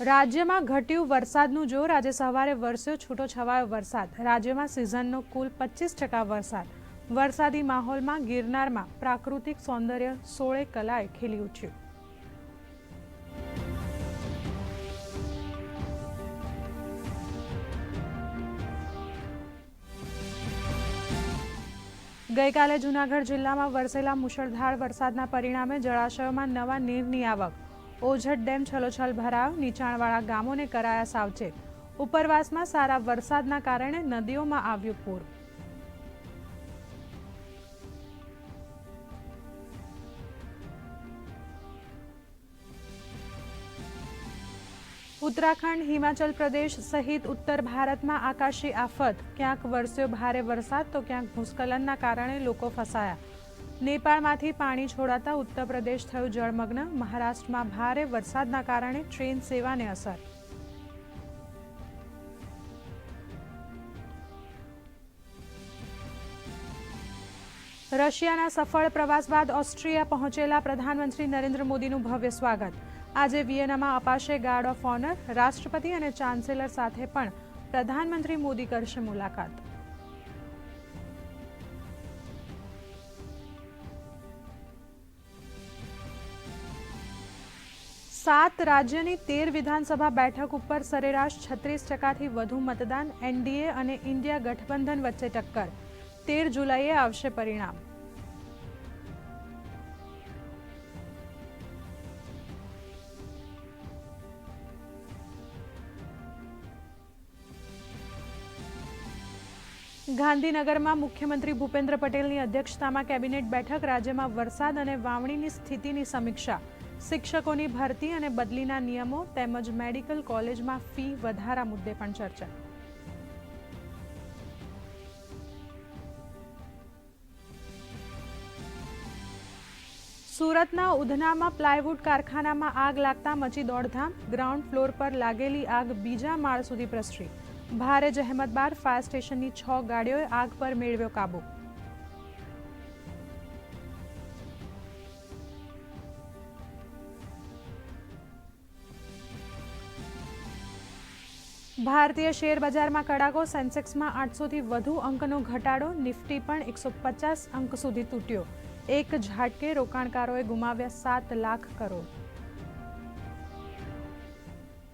રાજ્યમાં ઘટ્યું વરસાદનું જોર. આજે સવારે વરસ્યો છૂટો છવાયો વરસાદ. રાજ્યમાં સિઝનનો કુલ પચીસ ટકા વરસાદ. વરસાદી માહોલમાં ગિરનારમાં પ્રાકૃતિક સૌંદર્ય સોળે કલાએ ખીલી ઉઠ્યું. ગઈકાલે જૂનાગઢ જિલ્લામાં વરસેલા મુશળધાર વરસાદના પરિણામે જળાશયોમાં નવા નીરની આવક. ઓઝટ ડેમ છલોછલ ભરાવ નીચાણવાળા ગામોને કરાયા સાવચેત ઉપરવાસમાં સારા વરસાદના કારણે નદીઓમાં આવ્યું પૂર. ઉત્તરાખંડ, હિમાચલ પ્રદેશ સહિત ઉત્તર ભારતમાં આકાશી આફત. ક્યાંક વરસ્યો ભારે વરસાદ, તો ક્યાંક ભૂસ્ખલનના કારણે લોકો ફસાયા. નેપાળમાંથી પાણી છોડાતા ઉત્તર પ્રદેશ થયું જળમગ્ન. મહારાષ્ટ્રમાં ભારે વરસાદના કારણે ટ્રેન સેવાને અસર. રશિયાના સફળ પ્રવાસ બાદ ઓસ્ટ્રિયા પહોંચેલા પ્રધાનમંત્રી નરેન્દ્ર મોદીનું ભવ્ય સ્વાગત. આજે વિયેનામાં અપાશે ગાર્ડ ઓફ ઓનર, રાષ્ટ્રપતિ અને ચાન્સેલર સાથે પણ પ્રધાનમંત્રી મોદી કરશે મુલાકાત. સાત રાજ્યની તેર વિધાનસભા બેઠક ઉપર સરેરાશ છત્રીસ ટકાથી વધુ મતદાન એનડીએ અને ઇન્ડિયા ગઠબંધન વચ્ચે ટક્કર. તેર જુલાઈએ આવશે પરિણામ. ગાંધીનગરમાં મુખ્યમંત્રી ભૂપેન્દ્ર પટેલની અધ્યક્ષતામાં કેબિનેટ બેઠક, રાજ્યમાં વરસાદ અને વાવણીની સ્થિતિની સમીક્ષા. શિક્ષકોની ભરતી અને બદલીના નિયમો તેમજ મેડિકલ કોલેજમાં ફી વધારા મુદ્દે પણ ચર્ચા. સુરતના ઉધનામાં પ્લાયવુડ કારખાનામાં આગ લાગતા મચી દોડધામ, ગ્રાઉન્ડ ફ્લોર પર લાગેલી આગ બીજા માળ સુધી પ્રસરી. ભારે જહેમત બાદ ફાયર સ્ટેશનની છ ગાડીઓએ આગ પર મેળવ્યો કાબુ. ભારતીય શેર બજારમાં કડાકો સેન્સેક્સમાં આઠસોથી વધુ અંકનો ઘટાડો, નિફ્ટી પણ એકસો પચાસ અંક સુધી તૂટ્યો. એક ઝાટકે રોકાણકારોએ ગુમાવ્યા સાત લાખ કરોડ.